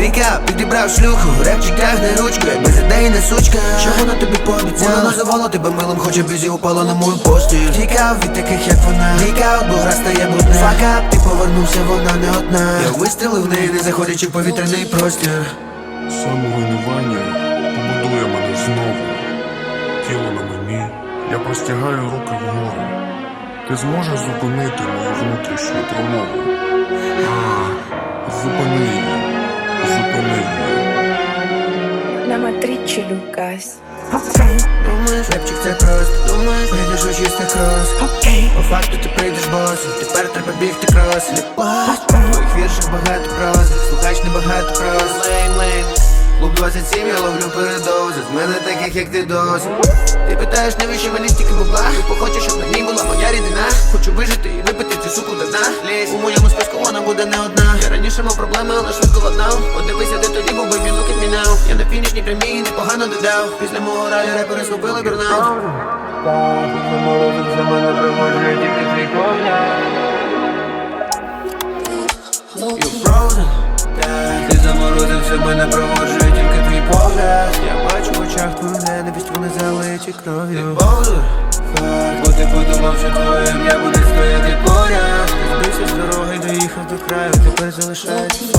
Пікап, підібрав шлюху, репчик тягне ручку, як без ідеї не сучка Що вона тобі пообіцяла? Вона називала тебе милим, хоча б і упала на мою постіль Тікав від таких, як вона Лікаут, бо гра стає брудна Факап, ти повернувся, вона не одна Я вистрілив в неї, не заходячи в повітряний простір Самовинування побудує мене знову. Тіло на мені, я простягаю руки вгору. Ти зможеш зупинити мою внутрішню промову? Matrice Lucas. Думаєш, репчик це просто Думаєш, прийдеш у чистий крос. По факту ти прийдеш босу Тепер треба бігти крос. Твоїх віршах багато прози Слухач небагато прос Лейм, лейм Клуб 27, я ловлю передози. З мене таких, як ти досі Ти питаєш, навіщо мені стільки бабла? Типу хочу, щоб на ній була моя рідина? Хочу вижити і випити цю суку до дна. Лізь, у моєму списку вона буде не одна. Я раніше мав проблеми, але швидко ладнав Подивися, Я на фінішній прямій непогано додав. Після мого раю репери згубили бернаут за мене приводжує тільки твій погляд You frozen Так, ти заморозився, мене проводжує тільки твій погляд. Я бачу в очах твою ненависть, вони залиті кров'ю. Ти болдер, факт, бо ти подумав, що твоє ім'я буде стояти поряд. Ти збився з дороги, доїхав до краю, тепер залишаєшся